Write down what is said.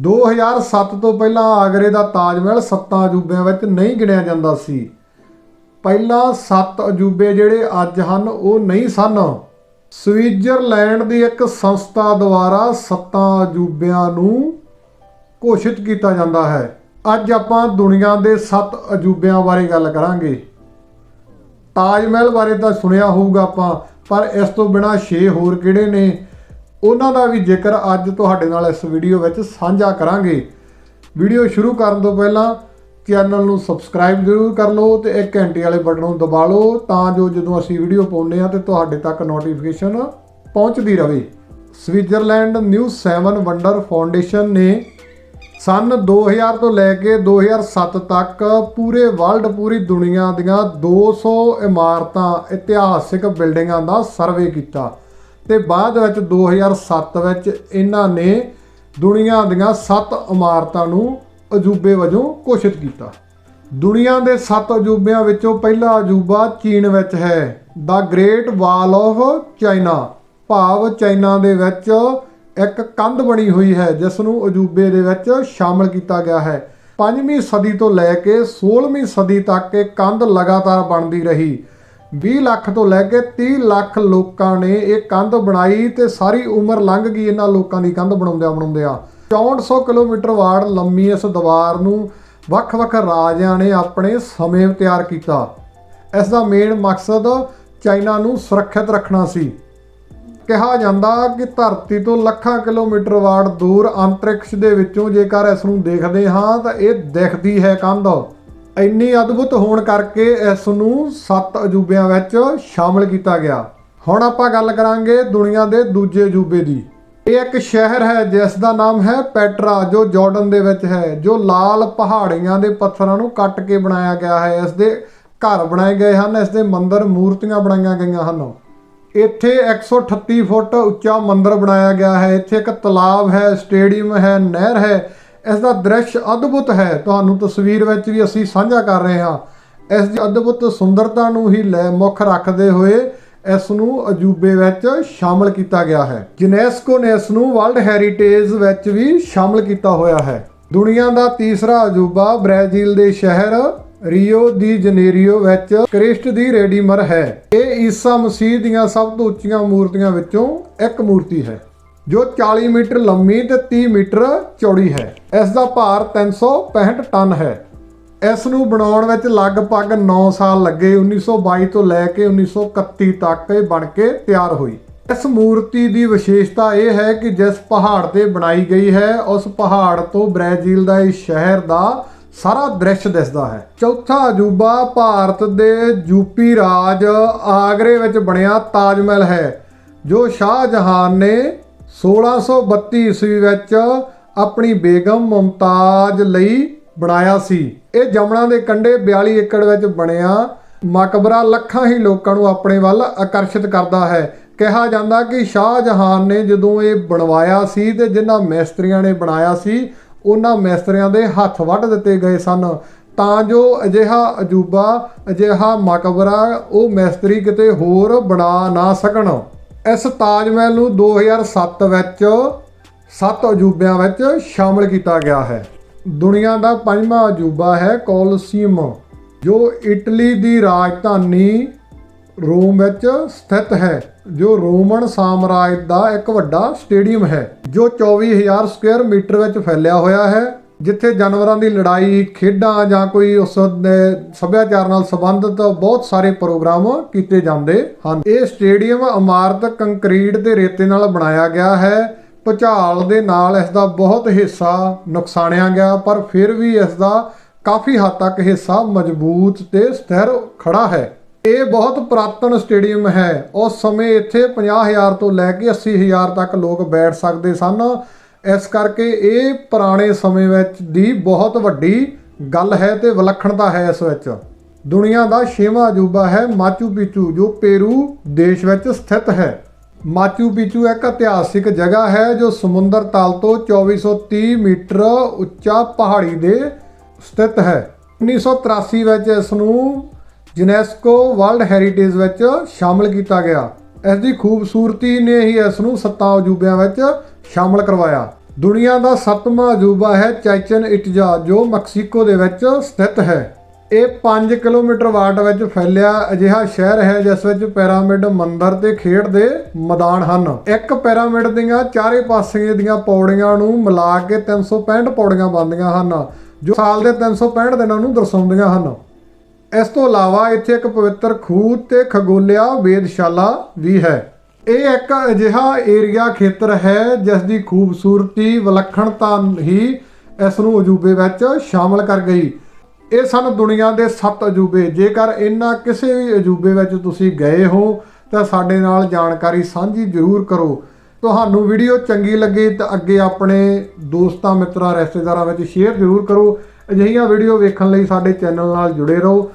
2007 ਤੋਂ ਪਹਿਲਾਂ ਆਗਰੇ ਦਾ ਤਾਜ ਮਹਿਲ ਸੱਤਾਂ ਅਜੂਬਿਆਂ ਵਿੱਚ ਨਹੀਂ ਗਿਣਿਆ ਜਾਂਦਾ ਸੀ। ਪਹਿਲਾਂ ਸੱਤ ਅਜੂਬੇ ਜਿਹੜੇ ਅੱਜ ਹਨ, ਉਹ ਨਹੀਂ ਸਨ। ਸਵਿਟਜ਼ਰਲੈਂਡ ਦੀ ਇੱਕ ਸੰਸਥਾ ਦੁਆਰਾ ਸੱਤਾਂ ਅਜੂਬਿਆਂ ਨੂੰ ਘੋਸ਼ਿਤ ਕੀਤਾ ਜਾਂਦਾ ਹੈ। ਅੱਜ ਆਪਾਂ ਦੁਨੀਆ ਦੇ ਸੱਤ ਅਜੂਬਿਆਂ ਬਾਰੇ ਗੱਲ ਕਰਾਂਗੇ। ਤਾਜ ਮਹਿਲ ਬਾਰੇ ਤਾਂ ਸੁਣਿਆ ਹੋਊਗਾ ਆਪਾਂ, ਪਰ ਇਸ ਤੋਂ ਬਿਨਾ 6 ਹੋਰ ਕਿਹੜੇ ਨੇ? ਉਹਨਾਂ ਦਾ ਵੀ ਜ਼ਿਕਰ ਅੱਜ ਤੁਹਾਡੇ ਨਾਲ ਇਸ ਵੀਡੀਓ ਵਿੱਚ ਸਾਂਝਾ ਕਰਾਂਗੇ। ਵੀਡੀਓ ਸ਼ੁਰੂ ਕਰਨ ਤੋਂ ਪਹਿਲਾਂ ਚੈਨਲ ਨੂੰ ਸਬਸਕ੍ਰਾਈਬ ਜ਼ਰੂਰ ਕਰ ਲਓ ਤੇ ਇੱਕ ਘੰਟੇ ਵਾਲੇ ਬਟਨ ਨੂੰ ਦਬਾ ਲਓ ਤਾਂ ਜੋ ਜਦੋਂ ਅਸੀਂ ਵੀਡੀਓ ਪਾਉਂਦੇ ਹਾਂ ਤੇ ਤੁਹਾਡੇ ਤੱਕ ਨੋਟੀਫਿਕੇਸ਼ਨ ਪਹੁੰਚਦੀ ਰਹੇ। ਸਵਿਟਜ਼ਰਲੈਂਡ ਨਿਊ 7 ਵੰਡਰ ਫਾਊਂਡੇਸ਼ਨ ਨੇ ਸਨ 2000 ਤੋਂ ਲੈ ਕੇ 2007 ਤੱਕ ਪੂਰੇ ਵਰਲਡ, ਪੂਰੀ ਦੁਨੀਆ ਦੀਆਂ 200 ਇਮਾਰਤਾਂ ਇਤਿਹਾਸਿਕ ਬਿਲਡਿੰਗਾਂ ਦਾ ਸਰਵੇ ਕੀਤਾ। ਤੇ ਬਾਅਦ ਵਿੱਚ 2007 ਵਿੱਚ ਇਹਨਾਂ ਨੇ ਦੁਨੀਆ ਦੀਆਂ 7 ਇਮਾਰਤਾਂ ਨੂੰ ਅਜੂਬੇ ਵਜੋਂ ਘੋਸ਼ਿਤ ਕੀਤਾ। ਦੁਨੀਆ ਦੇ 7 ਅਜੂਬਿਆਂ ਵਿੱਚੋਂ ਪਹਿਲਾ ਅਜੂਬਾ ਚੀਨ ਵਿੱਚ ਹੈ। The Great Wall of China ਭਾਵ ਚਾਈਨਾ ਦੇ ਵਿੱਚ ਇੱਕ ਕੰਧ ਬਣੀ ਹੋਈ ਹੈ, ਜਿਸ ਨੂੰ ਅਜੂਬੇ ਦੇ ਵਿੱਚ ਸ਼ਾਮਲ ਕੀਤਾ ਗਿਆ ਹੈ। 5ਵੀਂ ਸਦੀ ਤੋਂ ਲੈ ਕੇ 16ਵੀਂ ਸਦੀ ਤੱਕ ਇਹ ਕੰਧ ਲਗਾਤਾਰ ਬਣਦੀ ਰਹੀ। 20 ਲੱਖ ਤੋਂ ਲੈ ਕੇ 30 ਲੱਖ ਲੋਕਾਂ ਨੇ ਇਹ ਕੰਧ ਬਣਾਈ ਤੇ ਸਾਰੀ ਉਮਰ ਲੰਘ ਗਈ ਇਹਨਾਂ ਲੋਕਾਂ ਦੀ ਕੰਧ ਬਣਾਉਂਦਿਆਂ ਬਣਾਉਂਦਿਆਂ। 6400 ਕਿਲੋਮੀਟਰ ਵਾੜ ਲੰਮੀ ਇਸ ਦੀਵਾਰ ਨੂੰ ਵੱਖ-ਵੱਖ ਰਾਜਿਆਂ ਨੇ ਆਪਣੇ ਸਮੇਂ ਤਿਆਰ ਕੀਤਾ। ਇਸ ਦਾ ਮੇਨ ਮਕਸਦ ਚਾਈਨਾ ਨੂੰ ਸੁਰੱਖਿਅਤ ਰੱਖਣਾ ਸੀ। ਕਿਹਾ ਜਾਂਦਾ ਕਿ ਧਰਤੀ ਤੋਂ ਲੱਖਾਂ ਕਿਲੋਮੀਟਰ ਵਾੜ ਦੂਰ ਅੰਤਰਿਕਸ਼ ਦੇ ਵਿੱਚੋਂ ਜੇਕਰ ਇਸ ਨੂੰ ਦੇਖਦੇ ਹਾਂ ਤਾਂ ਇਹ ਦਿਖਦੀ ਹੈ ਕੰਧ। ਇੰਨੀ ਅਦਭੁਤ ਹੋਣ ਕਰਕੇ ਇਸ ਨੂੰ ਸੱਤ ਅਜੂਬਿਆਂ ਵਿੱਚ ਸ਼ਾਮਲ ਕੀਤਾ ਗਿਆ। ਹੁਣ ਆਪਾਂ ਗੱਲ ਕਰਾਂਗੇ ਦੁਨੀਆ ਦੇ ਦੂਜੇ ਅਜੂਬੇ ਦੀ। ਇਹ ਇੱਕ ਸ਼ਹਿਰ ਹੈ, ਜਿਸ ਦਾ ਨਾਮ ਹੈ ਪੈਟਰਾ, ਜੋ ਜਾਰਡਨ ਦੇ ਵਿੱਚ ਹੈ, ਜੋ ਲਾਲ ਪਹਾੜੀਆਂ ਦੇ ਪੱਥਰਾਂ ਨੂੰ ਕੱਟ ਕੇ ਬਣਾਇਆ ਗਿਆ ਹੈ। ਇਸ ਦੇ ਘਰ ਬਣਾਏ ਗਏ ਹਨ, ਇਸ ਦੇ ਮੰਦਰ ਮੂਰਤੀਆਂ ਬਣਾਈਆਂ ਗਈਆਂ ਹਨ। ਇੱਥੇ 138 ਫੁੱਟ ਉੱਚਾ ਮੰਦਰ ਬਣਾਇਆ ਗਿਆ ਹੈ। ਇੱਥੇ ਇੱਕ ਤਲਾਬ ਹੈ, ਸਟੇਡੀਅਮ ਹੈ, ਨਹਿਰ ਹੈ। ਇਸ ਦਾ ਦ੍ਰਿਸ਼ ਅਦਭੁਤ ਹੈ। ਤੁਹਾਨੂੰ ਤਸਵੀਰ ਵਿੱਚ ਵੀ ਅਸੀਂ ਸਾਂਝਾ ਕਰ ਰਹੇ ਹਾਂ। ਇਸ ਦੀ ਅਦਭੁਤ ਸੁੰਦਰਤਾ ਨੂੰ ਹੀ ਲੈ ਮੁੱਖ ਰੱਖਦੇ ਹੋਏ ਇਸ ਨੂੰ ਅਜੂਬੇ ਵਿੱਚ ਸ਼ਾਮਲ ਕੀਤਾ ਗਿਆ ਹੈ। ਯੂਨੈਸਕੋ ਨੇ ਇਸ ਨੂੰ ਵਰਲਡ ਹੈਰੀਟੇਜ ਵਿੱਚ ਵੀ ਸ਼ਾਮਲ ਕੀਤਾ ਹੋਇਆ ਹੈ। ਦੁਨੀਆ ਦਾ ਤੀਸਰਾ ਅਜੂਬਾ ਬ੍ਰਾਜ਼ੀਲ ਦੇ ਸ਼ਹਿਰ ਰੀਓ ਦੀ ਜਨੇਰੀਓ ਵਿੱਚ ਕ੍ਰਿਸਟ ਦੀ ਰੇਡੀਮਰ ਹੈ। ਇਹ ਈਸਾ ਮਸੀਹ ਦੀਆਂ ਸਭ ਤੋਂ ਉੱਚੀਆਂ ਮੂਰਤੀਆਂ ਵਿੱਚੋਂ ਇੱਕ ਮੂਰਤੀ ਹੈ। ਜੋ 40 ਮੀਟਰ ਲੰਮੀ ਤੇ 30 ਮੀਟਰ ਚੌੜੀ ਹੈ। ਇਸ ਦਾ ਭਾਰ 365 ਟਨ ਹੈ। ਇਸ ਨੂੰ ਬਣਾਉਣ ਵਿੱਚ ਲਗਭਗ 9 ਸਾਲ ਲੱਗੇ 1922 ਤੋਂ ਲੈ ਕੇ 1931 ਤੱਕ ਇਹ ਬਣ ਕੇ ਤਿਆਰ ਹੋਈ। ਇਸ ਮੂਰਤੀ ਦੀ ਵਿਸ਼ੇਸ਼ਤਾ ਇਹ ਹੈ ਕਿ ਜਿਸ ਪਹਾੜ ਤੇ ਬਣਾਈ ਗਈ ਹੈ, ਉਸ ਪਹਾੜ ਤੋਂ ਬ੍ਰਾਜ਼ੀਲ ਦਾ ਇਸ ਸ਼ਹਿਰ ਦਾ ਸਾਰਾ ਦ੍ਰਿਸ਼ ਦਿਸਦਾ ਹੈ। ਚੌਥਾ ਅਜੂਬਾ ਭਾਰਤ ਦੇ ਯੂਪੀ ਰਾਜ ਆਗਰੇ ਵਿੱਚ ਬਣਿਆ ਤਾਜ ਮਹਿਲ ਹੈ, ਜੋ ਸ਼ਾਹਜਹਾਨ ਨੇ 1632 ਈਸਵੀ ਵਿੱਚ ਆਪਣੀ ਬੇਗਮ ਮੁਮਤਾਜ਼ ਲਈ ਬਣਾਇਆ ਸੀ। ਇਹ ਜਮਣਾ ਦੇ ਕੰਢੇ 42 ਏਕੜ ਵਿੱਚ ਬਣਿਆ। ਮਕਬਰਾ ਲੱਖਾਂ ਹੀ ਲੋਕਾਂ ਨੂੰ ਆਪਣੇ ਵੱਲ ਆਕਰਸ਼ਿਤ ਕਰਦਾ ਹੈ। ਕਿਹਾ ਜਾਂਦਾ ਕਿ ਸ਼ਾਹ ਜਹਾਨ ਨੇ ਜਦੋਂ ਇਹ ਬਣਵਾਇਆ ਸੀ ਤੇ ਜਿਨ੍ਹਾਂ ਮਿਸਤਰੀਆਂ ਨੇ ਬਣਾਇਆ ਸੀ, ਉਹਨਾਂ ਮਿਸਤਰੀਆਂ ਦੇ ਹੱਥ ਵੱਢ ਦਿੱਤੇ ਗਏ ਸਨ। ਤਾਂ ਜੋ ਅਜਿਹਾ ਅਜੂਬਾ, ਅਜਿਹਾ ਮਕਬਰਾ ਉਹ ਮਿਸਤਰੀ ਕਿਤੇ ਹੋਰ ਬਣਾ ਨਾ ਸਕਣ। ਇਸ ਤਾਜ ਮਹਿਲ ਨੂੰ 2007 ਵਿੱਚ ਸੱਤ ਅਜੂਬਿਆਂ ਵਿੱਚ ਸ਼ਾਮਲ ਕੀਤਾ ਗਿਆ ਹੈ। ਦੁਨੀਆ ਦਾ ਪੰਜਵਾਂ ਅਜੂਬਾ ਹੈ ਕੋਲੋਸੀਅਮ, ਜੋ ਇਟਲੀ ਦੀ ਰਾਜਧਾਨੀ ਰੋਮ ਵਿੱਚ ਸਥਿਤ ਹੈ, ਜੋ ਰੋਮਨ ਸਾਮਰਾਜ ਦਾ ਇੱਕ ਵੱਡਾ ਸਟੇਡੀਅਮ ਹੈ, ਜੋ 24000 ਸਕੁਅਰ ਮੀਟਰ ਵਿੱਚ ਫੈਲਿਆ ਹੋਇਆ ਹੈ। ਜਿੱਥੇ ਜਾਨਵਰਾਂ ਦੀ ਲੜਾਈ, ਖੇਡਾਂ ਜਾਂ ਕੋਈ ਉਸ ਦੇ ਸੱਭਿਆਚਾਰ ਨਾਲ ਸੰਬੰਧਿਤ ਬਹੁਤ ਸਾਰੇ ਪ੍ਰੋਗਰਾਮ ਕੀਤੇ ਜਾਂਦੇ ਹਨ। ਇਹ ਸਟੇਡੀਅਮ ਇਮਾਰਤ ਕੰਕਰੀਟ ਤੇ ਰੇਤੇ ਨਾਲ ਬਣਾਇਆ ਗਿਆ ਹੈ। ਭੁਚਾਲ ਦੇ ਨਾਲ ਇਸ ਦਾ ਬਹੁਤ ਹਿੱਸਾ ਨੁਕਸਾਨਿਆ ਗਿਆ, ਪਰ ਫਿਰ ਵੀ ਇਸ ਦਾ ਕਾਫੀ ਹੱਦ ਤੱਕ ਹਿੱਸਾ ਮਜ਼ਬੂਤ ਤੇ ਸਥਿਰ ਖੜਾ ਹੈ। ਇਹ ਬਹੁਤ ਪੁਰਾਤਨ ਸਟੇਡੀਅਮ ਹੈ। ਉਸ ਸਮੇਂ ਇੱਥੇ 50000 ਤੋਂ ਲੈ ਕੇ 80000 ਤੱਕ ਲੋਕ ਬੈਠ ਸਕਦੇ ਸਨ। ਇਸ ਕਰਕੇ ਇਹ ਪੁਰਾਣੇ ਸਮੇਂ ਵਿੱਚ ਦੀ ਬਹੁਤ ਵੱਡੀ ਗੱਲ ਹੈ ਤੇ ਵਿਲੱਖਣਤਾ ਹੈ ਇਸ ਵਿੱਚ। ਦੁਨੀਆ ਦਾ ਛੇਵਾਂ ਅਜੂਬਾ ਹੈ ਮਾਚੂ ਪਿਚੂ, ਜੋ ਪੇਰੂ ਦੇਸ਼ ਵਿੱਚ ਸਥਿਤ ਹੈ। ਮਾਚੂ ਪਿਚੂ ਇੱਕ ਇਤਿਹਾਸਿਕ ਜਗ੍ਹਾ ਹੈ ਜੋ ਸਮੁੰਦਰ ਤਲ ਤੋਂ 2430 ਮੀਟਰ ਉੱਚਾ ਪਹਾੜੀ ਦੇ ਸਥਿਤ ਹੈ। 1983 ਵਿੱਚ ਇਸ ਨੂੰ ਯੂਨੈਸਕੋ ਵਰਲਡ ਹੈਰੀਟੇਜ ਵਿੱਚ ਸ਼ਾਮਲ ਕੀਤਾ ਗਿਆ। ਇਸ ਦੀ ਖੂਬਸੂਰਤੀ ਨੇ ਹੀ ਇਸ ਨੂੰ ਸੱਤਾਂ ਅਜੂਬਿਆਂ ਵਿੱਚ ਸ਼ਾਮਲ ਕਰਵਾਇਆ। ਦੁਨੀਆ ਦਾ ਸੱਤਵਾਂ ਅਜੂਬਾ ਹੈ ਚੈਚਨ ਇਟਜਾ, ਜੋ ਮੈਕਸੀਕੋ ਦੇ ਵਿੱਚ ਸਥਿਤ ਹੈ। ਇਹ 5 ਕਿਲੋਮੀਟਰ ਵਾਟ ਵਿੱਚ ਫੈਲਿਆ ਅਜਿਹਾ ਸ਼ਹਿਰ ਹੈ ਜਿਸ ਵਿੱਚ ਪਿਰਾਮਿਡ ਮੰਦਰ ਤੇ ਖੇਡ ਦੇ ਮੈਦਾਨ ਹਨ। ਇੱਕ ਪਿਰਾਮਿਡ ਦੀਆਂ ਚਾਰੇ ਪਾਸੇ ਦੀਆਂ ਪੌੜੀਆਂ ਨੂੰ ਮਿਲਾ ਕੇ 365 ਪੌੜੀਆਂ ਬਣਦੀਆਂ ਹਨ, ਜੋ ਸਾਲ ਦੇ 365 ਦਿਨਾਂ ਨੂੰ ਦਰਸਾਉਂਦੀਆਂ ਹਨ। ਇਸ ਤੋਂ ਇਲਾਵਾ ਇੱਥੇ ਇੱਕ ਪਵਿੱਤਰ ਖੂਹ ਤੇ ਖਗੋਲਿਆ ਵੇਦਸ਼ਾਲਾ ਵੀ ਹੈ। ਇਹ ਇੱਕ ਅਜਿਹਾ ਏਰੀਆ ਖੇਤਰ ਹੈ ਜਿਸ ਦੀ ਖੂਬਸੂਰਤੀ ਵਿਲੱਖਣਤਾ ਹੀ ਇਸ ਨੂੰ ਅਜੂਬੇ ਵਿੱਚ ਸ਼ਾਮਲ ਕਰ ਗਈ। ਇਹ ਸਨ ਦੁਨੀਆ ਦੇ 7 ਅਜੂਬੇ। ਜੇਕਰ ਇਹਨਾਂ ਕਿਸੇ ਵੀ ਅਜੂਬੇ ਵਿੱਚ ਤੁਸੀਂ ਗਏ ਹੋ, ਤਾਂ ਸਾਡੇ ਨਾਲ ਜਾਣਕਾਰੀ ਸਾਂਝੀ ਜ਼ਰੂਰ ਕਰੋ। ਤੁਹਾਨੂੰ ਵੀਡੀਓ ਚੰਗੀ ਲੱਗੀ ਤਾਂ ਅੱਗੇ ਆਪਣੇ ਦੋਸਤਾਂ, ਮਿੱਤਰਾਂ, ਰਿਸ਼ਤੇਦਾਰਾਂ ਵਿੱਚ ਸ਼ੇਅਰ ਜ਼ਰੂਰ ਕਰੋ ਅਜਿਹੀਆਂ ਵੀਡੀਓ ਵੇਖਣ ਲਈ ਸਾਡੇ ਚੈਨਲ ਨਾਲ ਜੁੜੇ ਰਹੋ।